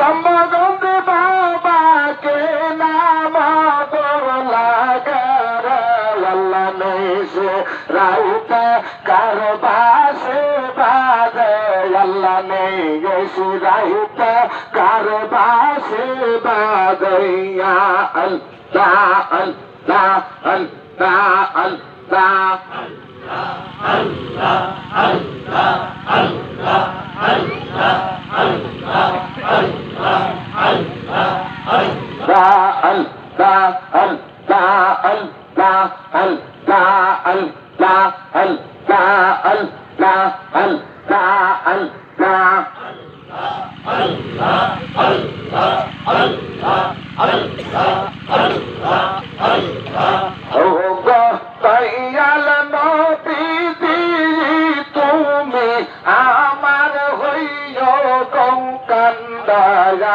সম্বন্ধ বাবাকে নাম লাগছে রাউত কারবাসে বাদে আল্লাহ নেই গেছে রাউত কারবাসে বাদে আল্লাহ আল্লাহ আল্লাহ আল্লাহ Allah, Allah, Allah, Allah, Allah. আমার হইয় কান্দারি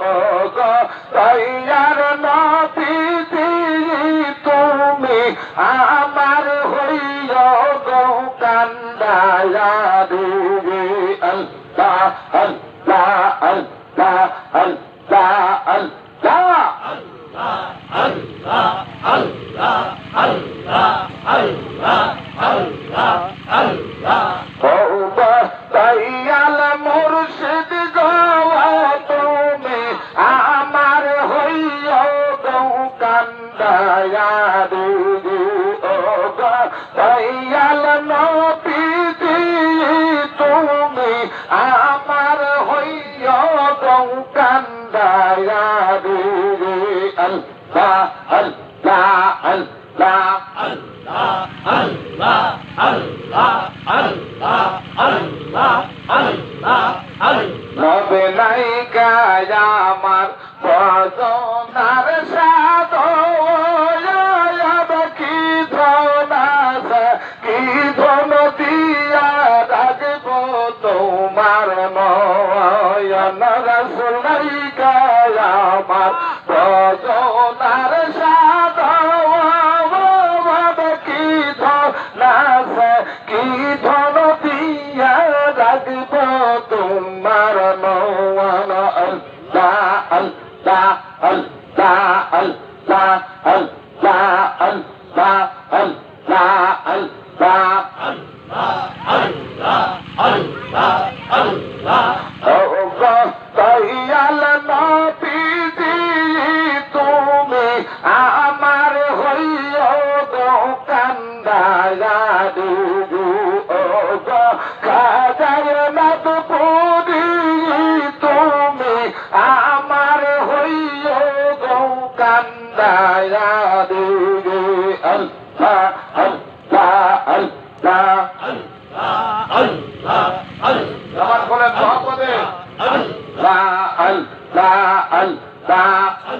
ও গাই আমার আমার হইও গো কান্দায়ারি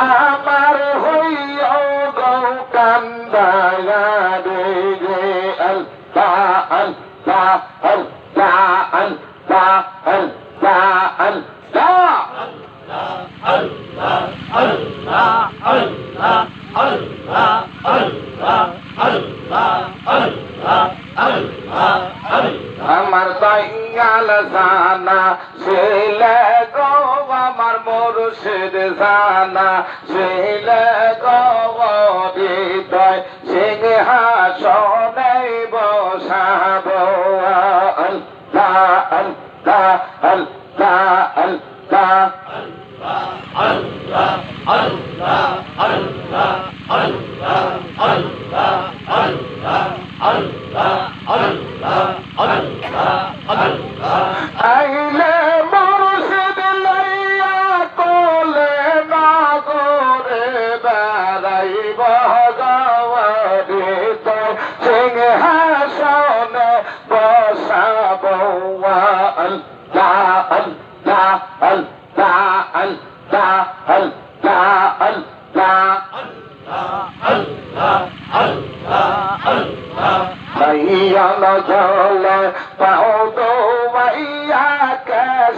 আমার হইয়া গৌ কান্দায়া আমার মরুষের জানা সেই লাগে সিংহা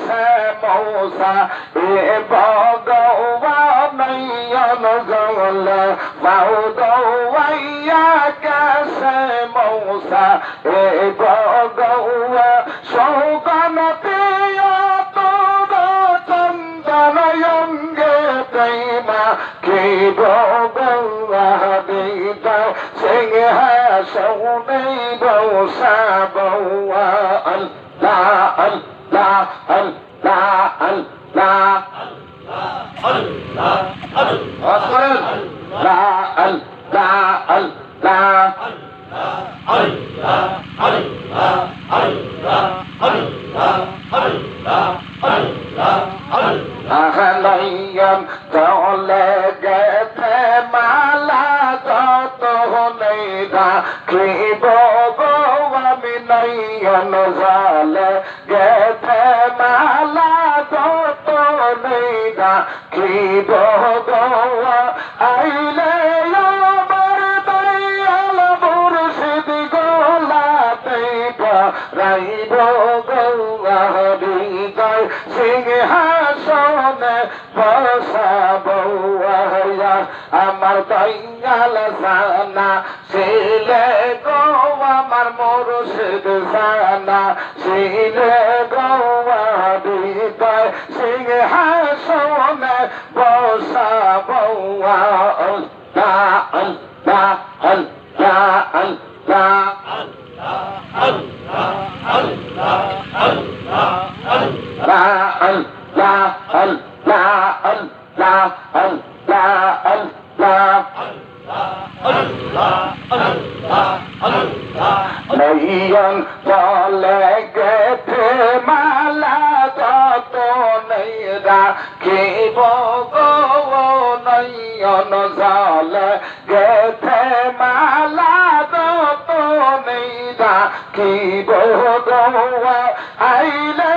সে মৌসা এ ভগবান জল বাউদৌয়া কেসে মৌসা। এ ভগৌয়া সৌগন প্রিয় তোর চন্দন অঙ্গে প্রেমা। কি ভগৌয়া দিদ সিংহা সৌনে বৌসা বৌয়া। আল্লাহ আল্লাহ। Allah, Allah, Allah. আহলাইয়াম চলে গেছে মালা যত হলে রাখিব গো নইয়া নজাল গেথে মালা তো তো নেই না কি বগল আমার মুর্শিদ সানা শিলে গৌয়া হৃদয় সিংহাসনে বসাবয়া আল্লাহ আল্লাহ আল্লাহ আল্লাহ নয়ন চলে গেছে, মালা যত নেই রাখিব গো নয়ন চলে গেছে, মালা যত নেই রাখিব গো আইলে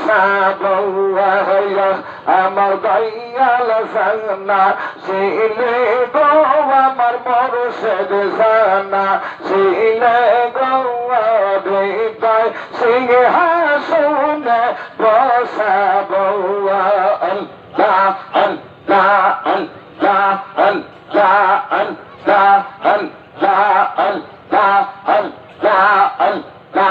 বসাবয়া আমার দয়াল সানা শিলে গো আমার মরশেদ সানা শিলে সিংহাসনে আল্লাহ আল্লাহ আল্লাহ আল্লাহ আল্লাহ আল্লাহ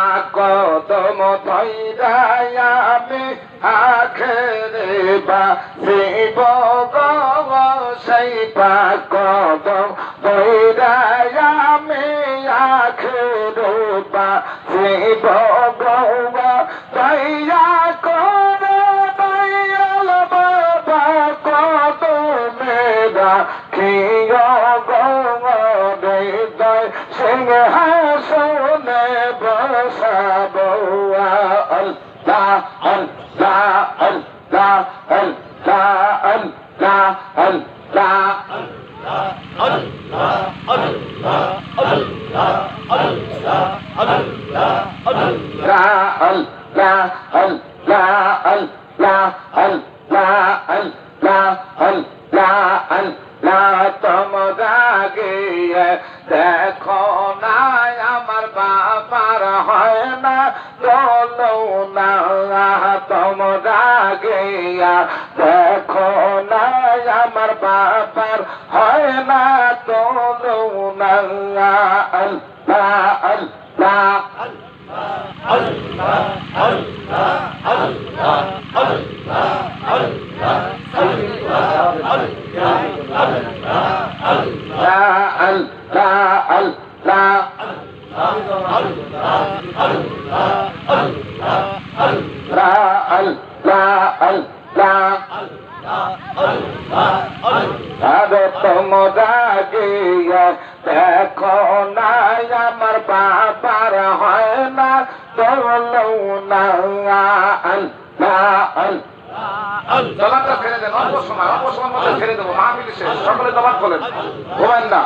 বাসিব সেই পাকব বৈরায় আমি আখের বাসিব গৌবা দয়া কর দয়াল বাবা কত মেরা খিয় গৌদয় সিংহাসনে বসাবো আল্লাহ আল্লাহ আল্লাহ আল্লাহ আল্লাহ আল্লাহ আল্লাহ আল্লাহ আল্লাহ আমার বাবার হয় না দোলো না তোমরা গিয়া দেখো না আমার বাবার হয় না চলো না আল্লাহ আল্লাহ লা দলানটা ছেড়ে দেন, অল্প সময় অল্প সময় মধ্যে ছেড়ে দেবো। মাহফিল শেষ। সকলে দলান খোলেন ঘুমেন না।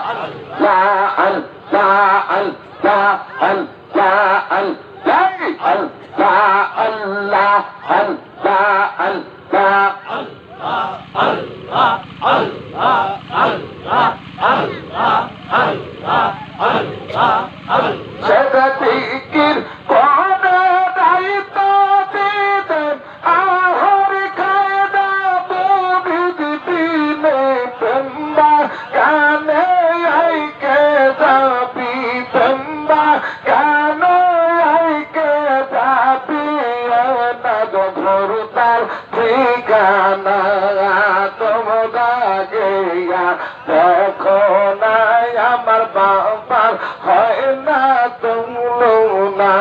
বাবার হয় না তুমলো না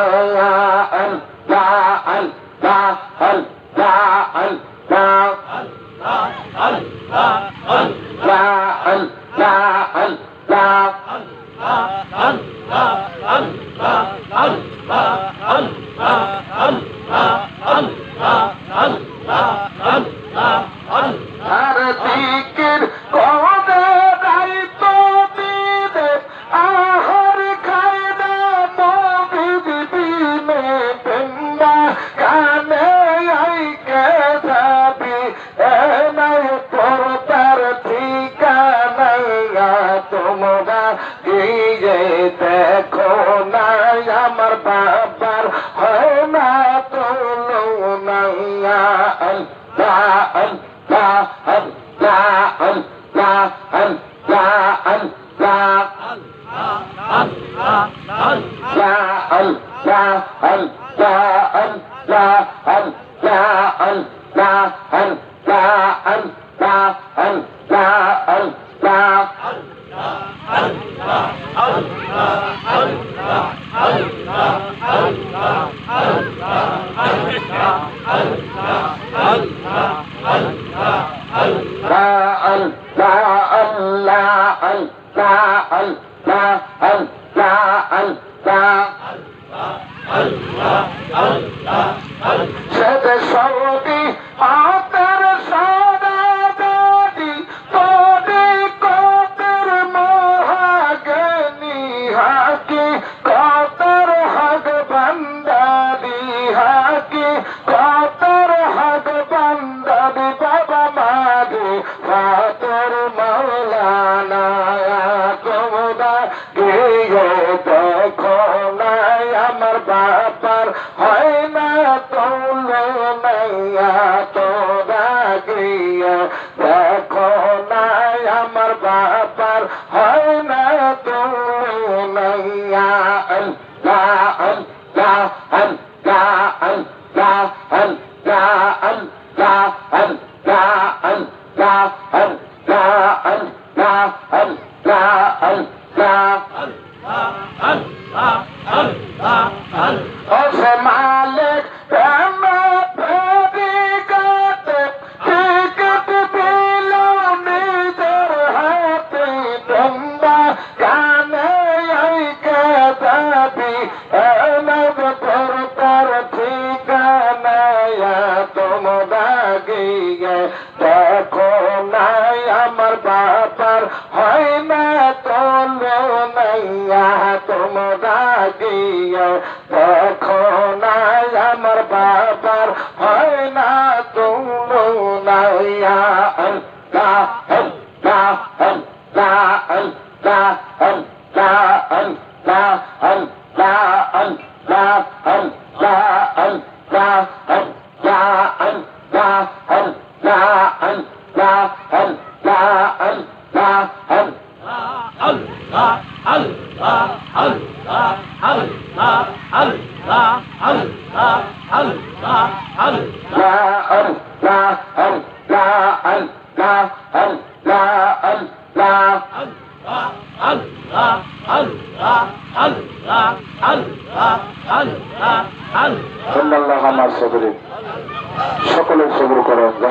আল্লাহ আল্লাহ আল্লাহ আল্লাহ আল্লাহ আল্লাহ আল্লাহ আল্লাহ আল্লাহ। আহর খাই لا ال لا ال لا ال لا ال لا ال لا ال لا ال لا ال لا ال لا لا ال لا ال لا ال لا ال لا Father Maulana, Gomoda, Gego, ও সে মালিক প্রেমের বাবার হয় না তোলো নাইয়া তোমরা গিয়ে দেখো সকলের সবর করেন